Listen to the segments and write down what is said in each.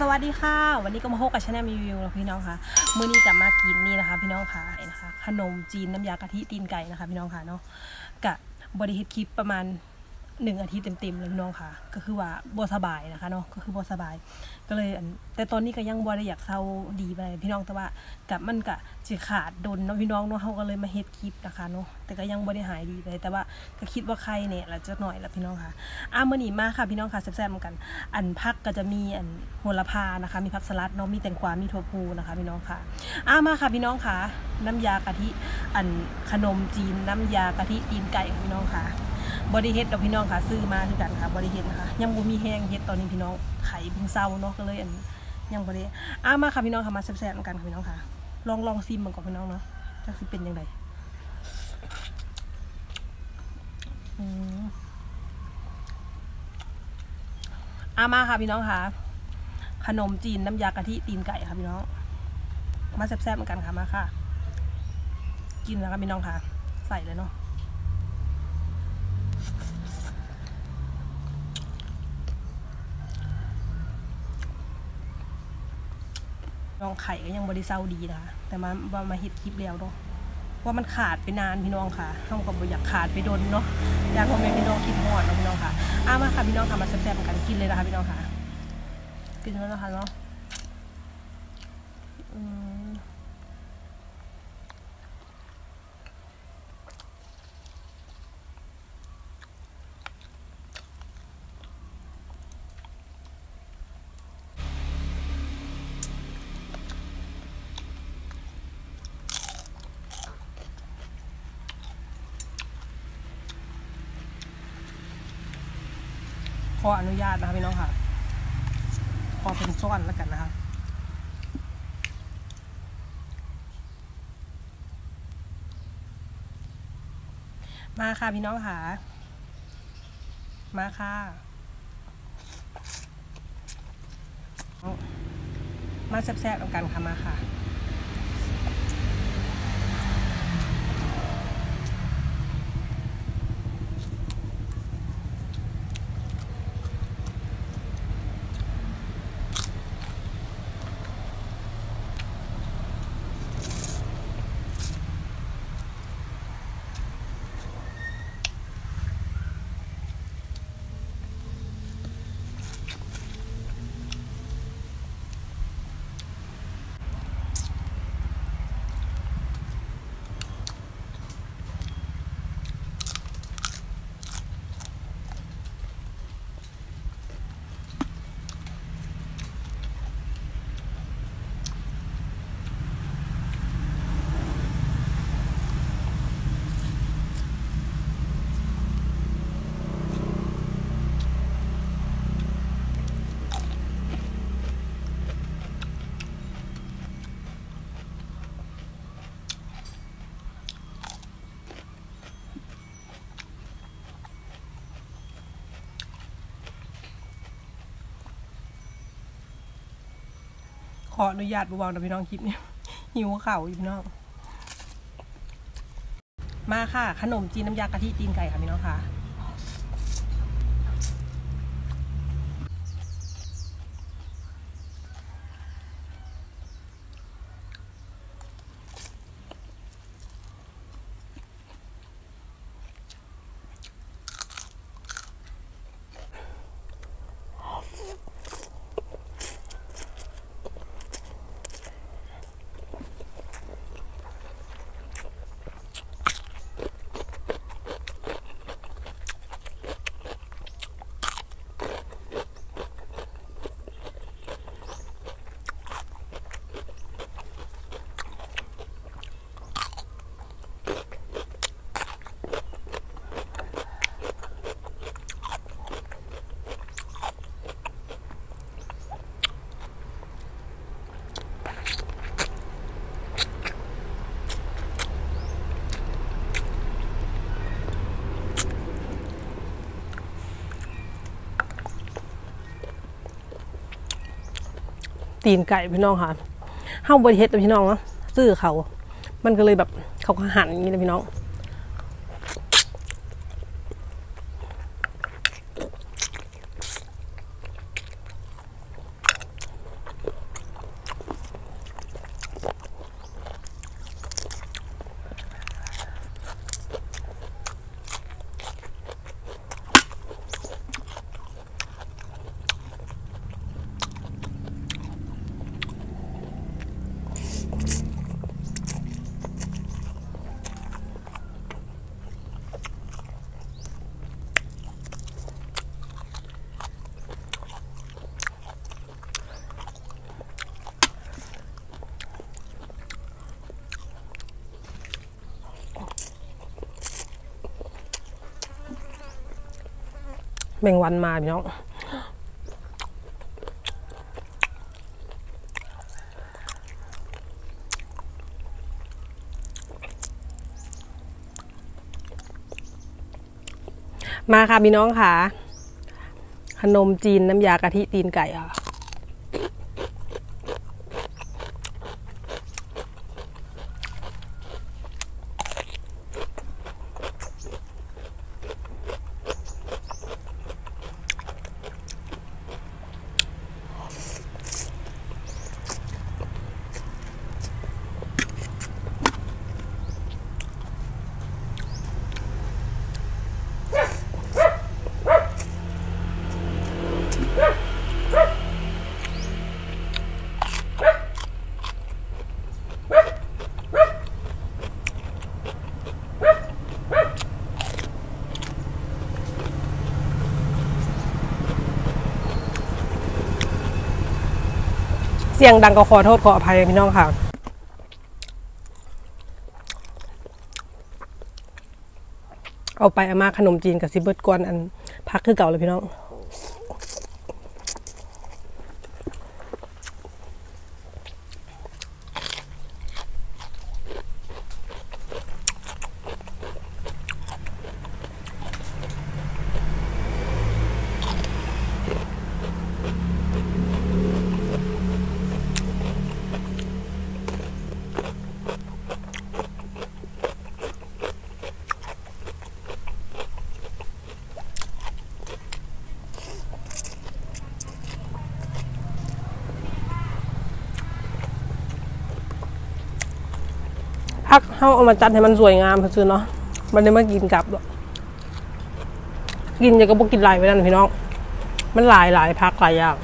สวัสดีค่ะ วันนี้ก็มาพบกับชาแนลมีวิวนะพี่น้องค่ะมื้อนี้จะมากินนี่นะคะ พี่น้องค่ะนะคะขนมจีนน้ำยากะทิตีนไก่นะคะ พี่น้องค่ะเนาะกะบริฮิตคลิปประมาณ หนึ่งอาทิตย์เต็มๆเลยพี่น้องค่ะ ก็คือว่าบสบายนะคะเนาะก็คือบสบาย ก็เลยอันแต่ตอนนี้ก็ยังบ่ได้อยากเศร้าดีไปพี่น้องแต่ว่ากับมันกะสิขาดดนเนาะพี่น้องเนาะเขาก็เลยมาเฮ็ดคลิปนะคะเนาะแต่ก็ยังบ่ได้หายดีไปแต่ว่าก็คิดว่าใครเนี่ยละจะหน่อยละพี่น้องค่ะอะมื้อนี้มาค่ะพี่น้องค่ะแซ่บๆเหมือนกัน อันพักก็จะมีอันโหระพานะคะ มีผักสลัดเนาะมีแตงกวา มีถั่วพูนะคะ พี่น้องค่ะอะมาค่ะพี่น้องค่ะ น้ำยากะทิอันขนมจีนน้ำยากะทิตีนไก่พี่น้องค่ะ บริเฮ็ดดอกพี่น้องค่ะซื้อมาคือกันค่ะบริเฮ็ดนะคะยังบ่มีแห้งเฮ็ดตอนนี้พี่น้องไข่เพิ่งเศร้าเนาะก็เลยอันยังบริอะมาค่ะพี่น้องค่ะมาแซ่บๆกันค่ะพี่น้องค่ะ ลองลองซิมมันก่อนพี่น้องเนาะจักสิเป็นยังไงอืมอะมาค่ะพี่น้องค่ะ ขนมจีนน้ำยากะทิตีนไก่ค่ะพี่น้อง มาแซ่บๆเหมือนกันค่ะมาค่ะ กินแล้วค่ะพี่น้องค่ะ ใส่เลยเนาะ น้องไข่ก็ยังบริเซาดีนะคะแต่มามามาเห็ดคลิปแล้วเนาะว่ามันขาดไปนานพี่น้องค่ะห้องกับบอยากขาดไปโดนเนาะอยากคอมเมนต์พี่น้องคิดหอดเนาะพี่น้องค่ะอะมาค่ะพี่น้องค่ะมาแซ่บๆเหมือนกันกินเลยนะคะพี่น้องค่ะ กินแล้วนะคะเนาะอืม ออนุญาตนะคะพี่น้องค่ะขอเป็นซ้อนแล้วกันนะคะมาค่ะพี่น้องค่ะ มาค่ะ มาแซ่บๆกันค่ะมาค่ะ ขออนุญาตเบาๆนะพี่น้องคลิปนี้หิวข่าวอยู่พี่น้อง มาค่ะ ขนมจีนน้ำยากะทิตีนไก่ค่ะพี่น้องค่ะ ตีนไก่พี่น้องค่ะห้าบริเฮ็ดพี่น้องเนาะซื้อเขา มันก็เลยแบบเขาก็หั่นอย่างนี้เลยพี่น้อง มงวันมาพี่น้องมาค่ะพี่น้องค่ะ ขนมจีนน้ำยากะทิตีนไก่อะ เสียงดังก็ขอโทษขออภัยพี่น้องค่ะเอาไปอามาขนมจีนกับซิเบิร์ตกวนอันพักคือเก่าเลยพี่น้อง พักเขาเอามาจัดให้มันสวยงามซื่อๆเนาะมันได้มากินกลับหรอกกินจะก็บอกกินหลายไปนั่นพี่น้อง มันหลายหลายพักหลายอย่าง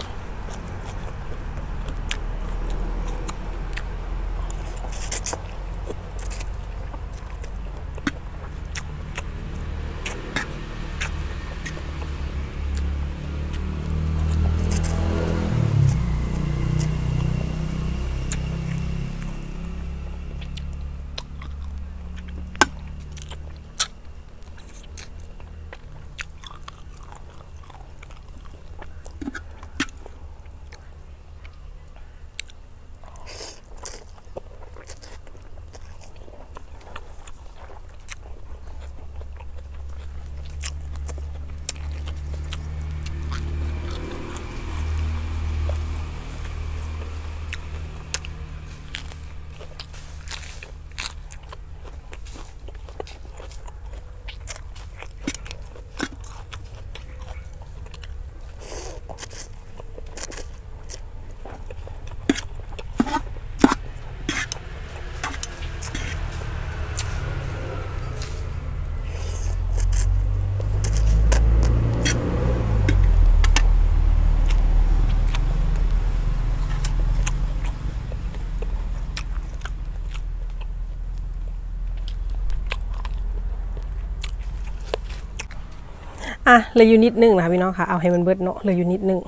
อะเหลยอยู่นิดนึงนะคะพี่น้องค่ะเอาให้มันเบิดเนาะเหลยอยู่นิดนึง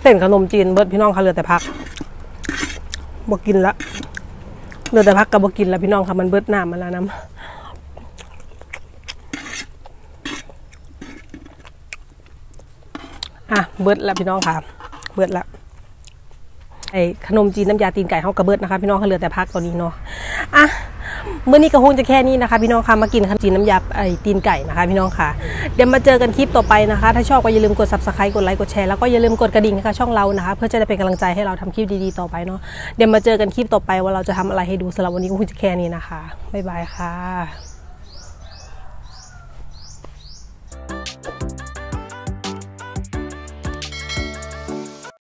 เส้นขนมจีนเบิดพี่น้องค่ะเหลือแต่พักบอกกินละเหลือแต่พักกับบอกกินละพี่น้องค่ะมันเบิดน้ำมาแล้วน้ำอะเบิดละพี่น้องค่ะ เบิดละ ไอ้ขนมจีนน้ำยาตีนไก่เฮากระเบิดนะคะพี่น้องเขาเหลือแต่พักตอนนี้เนาะอะเมื่อนี้ก็คงจะแค่นี้นะคะ พี่น้องคะมากินขนมจีนน้ำยาไอ้ตีนไก่นะคะ พี่น้องค่ะเดี๋ยวมาเจอกันคลิปต่อไปนะคะ ถ้าชอบก็อย่าลืมกด subscribe กดไลค์กดแชร์แล้วก็อย่าลืมกดกระดิ่งนะคะช่องเรานะคะ เพื่อจะได้เป็นกำลังใจให้เราทำคลิปดีๆต่อไปเนาะเดี๋ยวมาเจอกันคลิปต่อไปว่าเราจะทำอะไรให้ดูสำหรับวันนี้ก็คงจะแค่นี้นะคะบ๊ายบายค่ะ